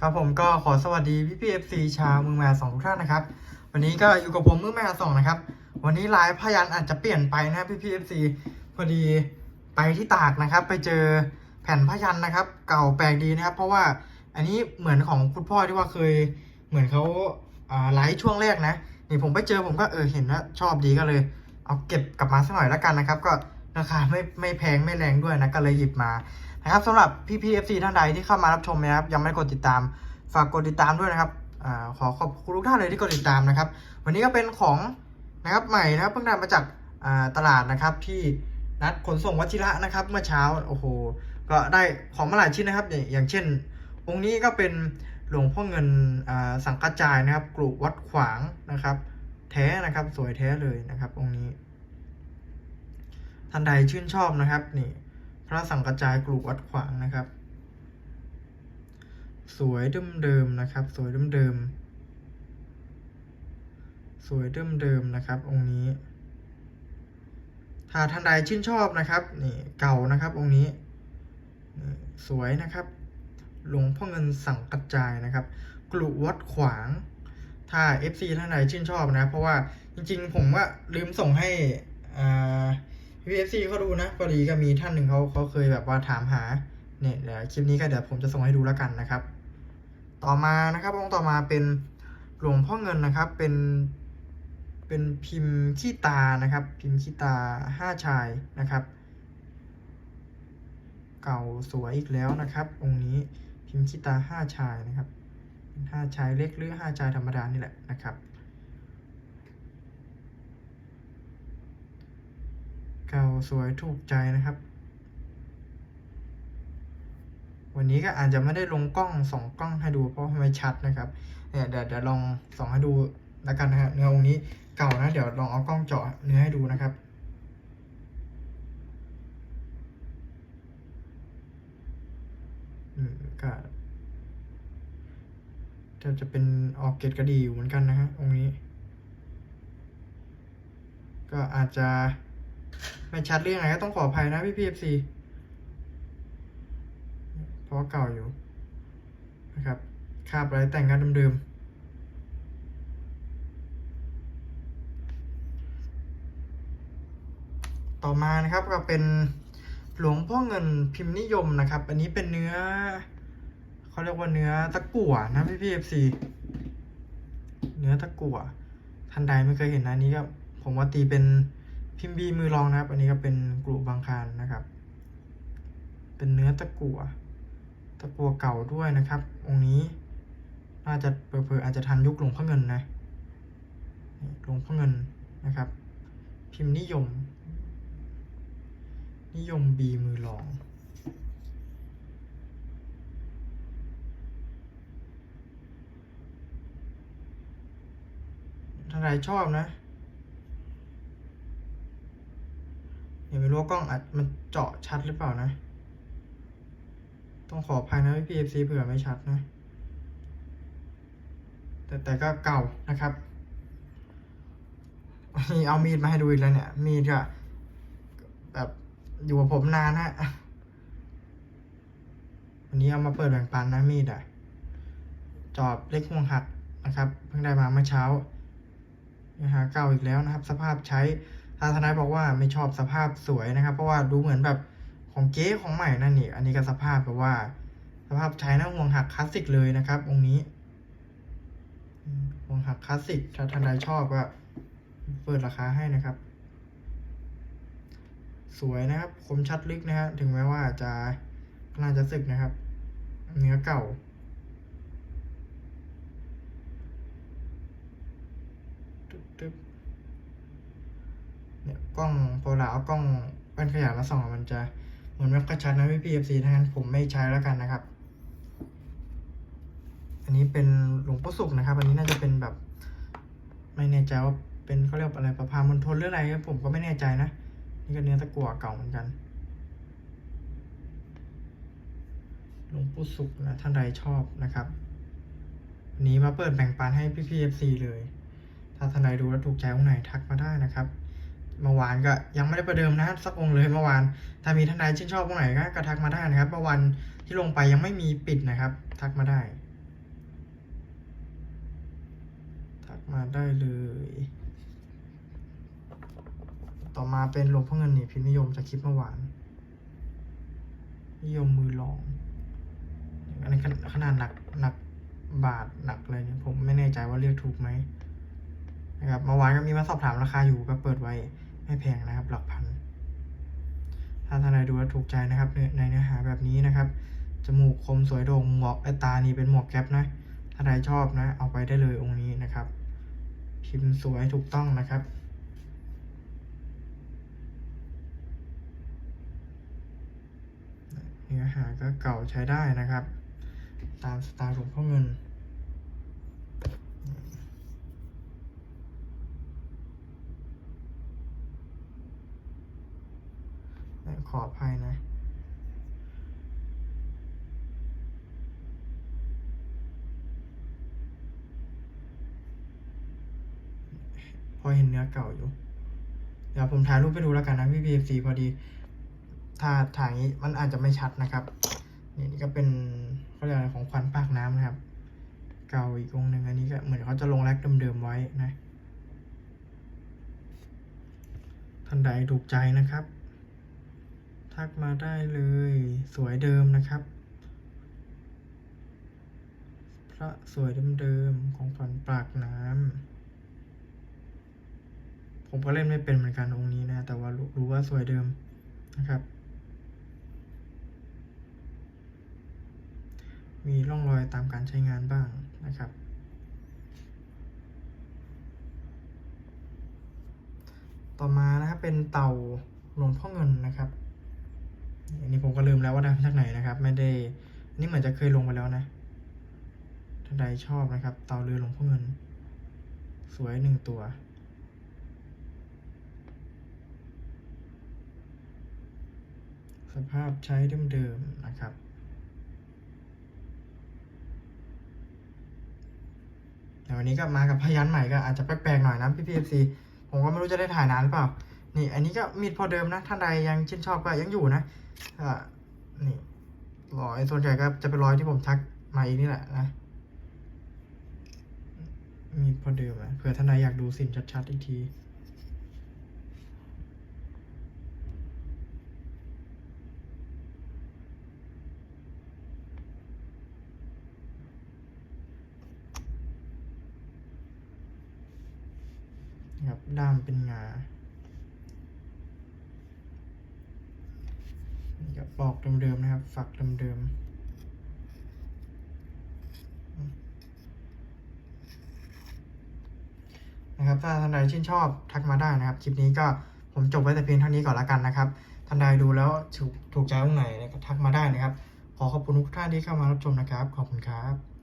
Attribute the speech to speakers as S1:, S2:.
S1: ครับผมก็ขอสวัสดีพี่พีเอฟซีชาวมือแมวสองทุกท่านนะครับ วันนี้ก็อยู่กับผมมือแมวสองนะครับ วันนี้ลายพยันอาจจะเปลี่ยนไปนะพี่พีเอฟซีพอดีไปที่ตากนะครับ ไปเจอแผ่นพยันนะครับ เก่าแปลกดีนะครับ เพราะว่าอันนี้เหมือนของคุณพ่อที่ว่าเคยเหมือนเขาอ่าไลฟ์ช่วงแรกนะนี่ผมไปเจอผมก็เออเห็นว่าชอบดีก็เลย เอาเก็บกลับมาสักหน่อยแล้วกันนะครับ ก็ราคาไม่ไม่แพงไม่แรงด้วยนะก็เลยหยิบมา นะครับสำหรับพี่พีเอฟซีท่านใดที่เข้ามารับชมนะครับยังไม่กดติดตามฝากกดติดตามด้วยนะครับอขอขอบคุณทุกท่านเลยที่กดติดตามนะครับ วันนี้ก็เป็นของนะครับใหม่นะครับเพิ่งนำมาจากตลาดนะครับที่นัดขนส่งวัชิระนะครับ เมื่อเช้าโอ้โหก็ได้ของมาหลายชิ้นนะครับ อย่างเช่น องค์นี้ก็เป็นหลวงพ่อเงินสังกัจจายนะครับกรุวัดขวางนะครับ แท้นะครับสวยแท้เลยนะครับ องค์นี้ ท่านใดชื่นชอบนะครับนี่ พระสังกระจายกลูกวัดขวางนะครับ สวยเดิมๆนะครับ สวยเดิมๆสวยเดิมๆนะครับ องค์นี้ ถ้าท่านใดชื่นชอบนะครับนี่เก่านะครับ องค์นี้สวยนะครับหลวงพ่อเงินสังกระจายนะครับ กลุวัดขวาง ถ้า FC ท่านใดชื่นชอบนะ เพราะว่าจริงๆ ผมว่าลืมส่งให้อ่า พีเอฟซีเขาดูนะพอดีก็มีท่านหนึ่งเขาเขาเคยแบบว่าถามหาเนี่ยเดี๋ยวคลิปนี้ก็เดี๋ยวผมจะส่งให้ดูแล้วกันนะครับ ต่อมานะครับองค์ต่อมาเป็นหลวงพ่อเงินนะครับเป็น เป็นพิมพ์ขี้ตานะครับ พิมพ์ขี้ตาห้าชายนะครับ เก่าสวยอีกแล้วนะครับองค์นี้พิมพ์ขี้ตาห้าชายนะครับห้าชายเล็กหรือห้าชายธรรมดานี่แหละนะครับ เก่าสวยถูกใจนะครับ วันนี้ก็อาจจะไม่ได้ลงกล้องสองกล้องให้ดูเพราะไม่ชัดนะครับเนี่ยเดี๋ยวเดี๋ยวลองส่องให้ดูแล้วกันนะครับเนื้อองค์นี้เก่านะเดี๋ยวลองเอากล้องเจาะเนื้อให้ดูนะครับอืมก็จะจะเป็นออกเกตกระดีอยู่เหมือนกันนะฮะองค์นี้ ก็อาจจะ ไม่ชัดเรื่องอะไรก็ต้องขออภัยนะพี่พีเอฟซีเพราะว่าเก่าอยู่นะครับคาบอะไรแต่งงานเดิมๆต่อมานะครับก็เป็นหลวงพ่อเงินพิมพ์นิยมนะครับ อันนี้เป็นเนื้อเขาเรียกว่าเนื้อตะกั่วนะพี่พีเอฟซีเนื้อตะกั่วท่านใดไม่เคยเห็นนะนี้ก็ผมว่าตีเป็น พิมพ์บีมือรองนะครับ อันนี้ก็เป็นกลุ่บางคารนะครับ เป็นเนื้อตะกั่วตะกั่วเก่าด้วยนะครับ องค์นี้น่าจะเผลอๆอาจจะทันยุคหลวงพ่อเงินนะหลวงพ่อเงินนะครับ พิมพ์นิยม นิยมบีมือรองถ้าใครชอบนะ ยังไม่ รู้ว่ากล้องอัดมันเจาะชัดหรือเปล่านะ ต้องขออภัยนะพี่เอฟซีเผื่อไม่ชัดนะ แต่แต่ก็เก่านะครับนี่เอามีดมาให้ดูอีกแล้วเนี่ย มีดก็แบบอยู่กับผมนานฮะวันนี้เอามาเปิดแบ่งปันนะมีดอะจอบเล็กห่วงหักนะครับ เพิ่งได้มาเมื่อเช้านะฮะเก่าอีกแล้วนะครับ สภาพใช้ ทางทนายบอกว่าไม่ชอบสภาพสวยนะครับ เพราะว่าดูเหมือนแบบของเก๊ของใหม่นั่นนี่ อันนี้ก็สภาพแบบว่า สภาพใช้นะห่วงหักคลาสสิกเลยนะครับ องค์นี้ห่วงหักคลาสสิกถ้าทนายชอบก็เปิดราคาให้นะครับ สวยนะครับ คมชัดลึกนะฮะถึงแม้ว่าจะน่าจะสึกนะครับ เนื้อเก่าตึ๊บ เนี่ยกล้องพอเราเอากล้องแว่นขยายมาส่องมันจะเหมือนไม่ค่อยชัดนะพี่พีเอฟซีทั้งนั้นผมไม่ใช้แล้วกันนะครับ อันนี้เป็นหลวงพ่อสุขนะครับ อันนี้น่าจะเป็นแบบ ไม่แน่ใจว่าเป็นเขาเรียกว่าอะไรประพามณฑลหรืออะไรผมก็ไม่แน่ใจนะนี่ก็เนื้อตะกั่วเก่าเหมือนกันหลวงปู่สุขนะท่านใดชอบนะครับวันนี้มาเปิดแบ่งปันให้พี่พีเอฟซีเลย ถ้าท่านใดดูแล้วถูกใจองไหนทักมาได้นะครับ เมื่อวานก็ยังไม่ได้ประเดิมนะสักองเลยเมื่อวาน ถ้ามีทนายใดชื่นชอบตรงไหนก็กระทักมาได้นะครับ เมื่อวันที่ลงไปยังไม่มีปิดนะครับ ทักมาได้ ทักมาได้เลย ต่อมาเป็นหลวงพ่อเงินนี่พิมพ์นิยมจากคลิปเมื่อวาน นิยมมือลอง อันนี้ขนาดหนักหนักบาทหนักเลยเนี่ยผมไม่แน่ใจว่าเรียกถูกไหมนะครับเมื่อวานก็มีมาสอบถามราคาอยู่ก็เปิดไว้ ไม่แพงนะครับ หลักพัน ถ้าท่านใดดูแลถูกใจนะครับในเนื้อหาแบบนี้นะครับจมูกคมสวยโด่งหมวกไอตานี่เป็นหมวกแก๊ปนะถ้าใดชอบนะ เอาไปได้เลยองค์นี้นะครับ พิมพ์สวยถูกต้องนะครับ เนื้อหาก็เก่าใช้ได้นะครับ ตามสไตล์หลวงพ่อเงิน ขออภัยนะ พอเห็นเนื้อเก่าอยู่ เดี๋ยวผมถ่ายรูปไปดูแล้วกันนะพี่พีเอฟซีพอดี ถ้าถ่ายอย่างนี้มันอาจจะไม่ชัดนะครับ นี่นี่ก็เป็นเขาเรียกอะไรของขวัญปากน้ำนะครับ เก่าอีกองหนึ่งอันนี้ก็เหมือนเขาจะลงแรกเดิมๆไว้นะท่านใดถูกใจนะครับ ทักมาได้เลย สวยเดิมนะครับ พระสวยเดิมๆของขวัญปากน้ำผมก็เล่นไม่เป็นเหมือนกันองค์นี้นะ แต่ว่ารู้รู้ว่าสวยเดิมนะครับ มีร่องรอยตามการใช้งานบ้างนะครับต่อมานะครับเป็นเต่าหลวงพ่อเงินนะครับ อันนี้ผมก็ลืมแล้วว่าได้มาจากไหนนะครับ ไม่ได้ นี่เหมือนจะเคยลงไปแล้วนะถ้านใดชอบนะครับ เตาเรือหลวงพ่อเงิน สวยหนึ่งตัว สภาพใช้เดิมๆนะครับแต่วันนี้ก็มากับพยันใหม่ก็อาจจะแปลกๆหน่อยนะพี่พีเอฟซีผมก็ไม่รู้จะได้ถ่ายนานหรือเปล่า นี่อันนี้ก็มีดพอเดิมนะ ท่านใดยังชื่นชอบก็ยังอยู่นะ อ่านี่รอยส่วนใหญ่ก็จะเป็นรอยที่ผมทักมาเองนี่แหละนะ มีพอเดิมอะเผื่อท่านใดอยากดูสินชัดๆอีกทีครับด้ามเป็นงา บอกเดิมๆนะครับ ฝักเดิมๆนะครับถ้าท่านใดชื่นชอบทักมาได้นะครับ คลิปนี้ก็ผมจบไว้แต่เพียงเท่านี้ก่อนละกันนะครับท่านใดดูแล้วถูกใจตรงไหนก็ทักมาได้นะครับ ขอขอบคุณทุกท่านที่เข้ามารับชมนะครับ ขอบคุณครับ